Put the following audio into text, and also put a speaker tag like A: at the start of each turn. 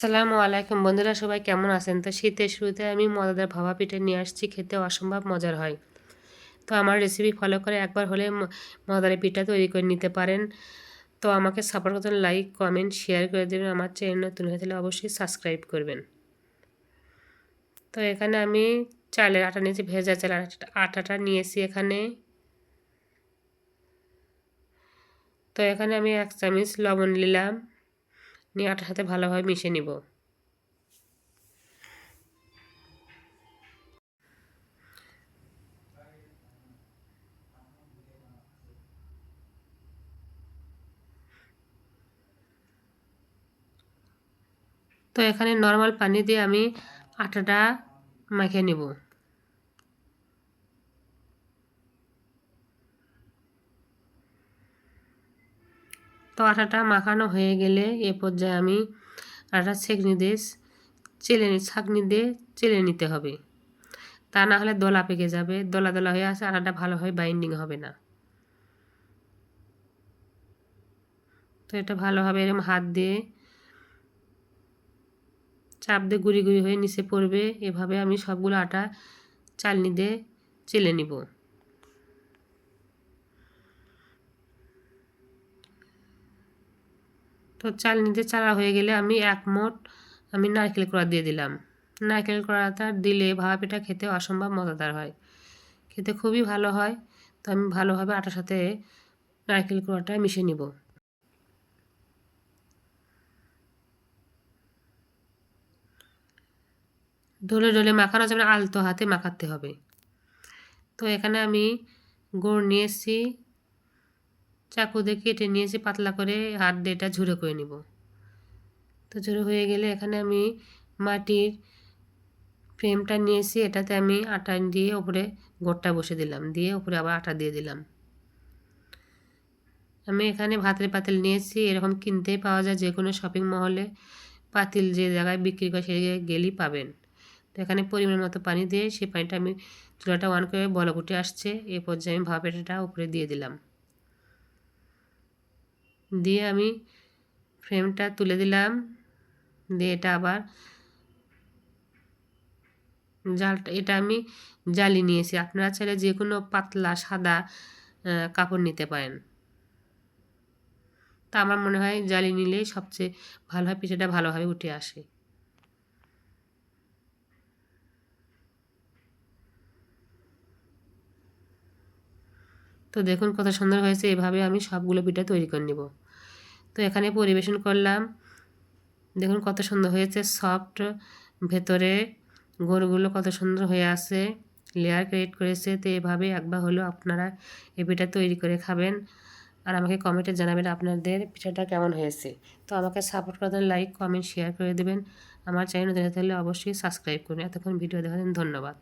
A: আসসালামু আলাইকুম। বন্ধুরা সবাই কেমন আছেন? তো শীতের শুরুতে আমি মজাদার ভাবা পিঠে নিয়ে আসছি, খেতে অসম্ভব মজার হয়। তো আমার রেসিপি ফলো করে একবার হলে মজাদার পিঠা তৈরি করে নিতে পারেন। তো আমাকে সাপোর্ট করতে লাইক কমেন্ট শেয়ার করে দেবেন। আমার চ্যানেল নতুন হয়ে থাকলে অবশ্যই সাবস্ক্রাইব করবেন। তো এখানে আমি চালের আটা নিয়েছি, ভেজা চালের আটাটা নিয়েছি এখানে। তো এখানে আমি এক চামচ লবণ নিলাম। নিয়ে আটার সাথে ভালোভাবে মিশে নিব। তো এখানে নর্মাল পানি দিয়ে আমি আটাটা মাখিয়ে নেব। তো আটাটা মাখানো হয়ে গেলে এ পর্যায়ে আমি আটা ছেঁকনি দিয়ে চেলে ছাঁকনি দিয়ে চেলে নিতে হবে। তা না হলে দলা পেকে যাবে, দোলা দোলা হয়ে আসে আটাটা ভালোভাবে বাইন্ডিং হবে না। তো এটা ভালোভাবে এরকম হাত দিয়ে চাপ দিয়ে গুড়ি গুড়ি হয়ে নিচে পড়বে, এভাবে আমি সবগুলো আটা চালনি দিয়ে চেলে নিব। তো চাল নিতে চালা হয়ে গেলে আমি এক মোট, আমি নারকেল কড়া দিয়ে দিলাম। নারকেল কড়াটা দিলে ভাপা পিঠা খেতে অসম্ভব মজাদার হয়। খেতে খুবই ভালো হয়, তো আমি ভালোভাবে আটার সাথে নারকেল কড়াটা মিশিয়ে নিব। ডলে ডলে মাখানো যাবে আলতো হাতে মাখাতে হবে। তো এখানে আমি গুড় নিয়েছি চাকু দিয়ে কেটে নিয়েছি, পাতলা করে হাত দিয়ে এটা ঝুড়ে করে নিব। তো ঝুড়ে হয়ে গেলে এখানে আমি মাটির ফ্রেমটা নিয়েছি, এটাতে আমি আটা দিয়ে ওপরে গোড়টা বসে দিলাম, দিয়ে ওপরে আবার আটা দিয়ে দিলাম। আমি এখানে ভাতের পাতিল নিয়েছি, এরকম কিনতেই পাওয়া যায় যে কোনো শপিং মহলে। পাতিল যে জায়গায় বিক্রি করে সেই জায়গায় গেলেই পাবেন। তো এখানে পরিমাণ মতো পানি দিয়ে সেই পানিটা আমি চুলাটা অন করে বলকুটে আসছে, এ পর্যায়ে আমি ভাপেটা উপরে দিয়ে দিলাম। দিয়ে আমি ফ্রেমটা তুলে দিলাম। দিয়ে এটা আবার জালটা এটা আমি জালি নিয়েছি। আপনারা চাইলে যে কোনো পাতলা সাদা কাপড় নিতে পারেন। তা আমার মনে হয় জালি নিলেই সবচেয়ে ভালো হয়, পিঠাটা ভালোভাবে উঠে আসে। তো দেখুন কত সুন্দর হয়েছে, এভাবে আমি সবগুলো পিঠা তৈরি করে নেব। তো এখানে পরিবেশন করলাম। দেখুন কত সুন্দর হয়েছে সফট ভেতরে গোড়গুলো কত সুন্দর হয়ে আছে লেয়ার ক্রিয়েট করেছে। তো এভাবে একবার হলো আপনারা এই পিঠা তৈরি করে খাবেন। আর আমাকে কমেন্টে জানাবেন আপনাদের পিঠাটা কেমন হয়েছে। তো আমাকে সাপোর্ট করতে লাইক কমেন্ট শেয়ার করে দেবেন। আমার চ্যানেল দেখতে হলে অবশ্যই সাবস্ক্রাইব করুন। এতক্ষণ ভিডিও দেখার ধন্যবাদ।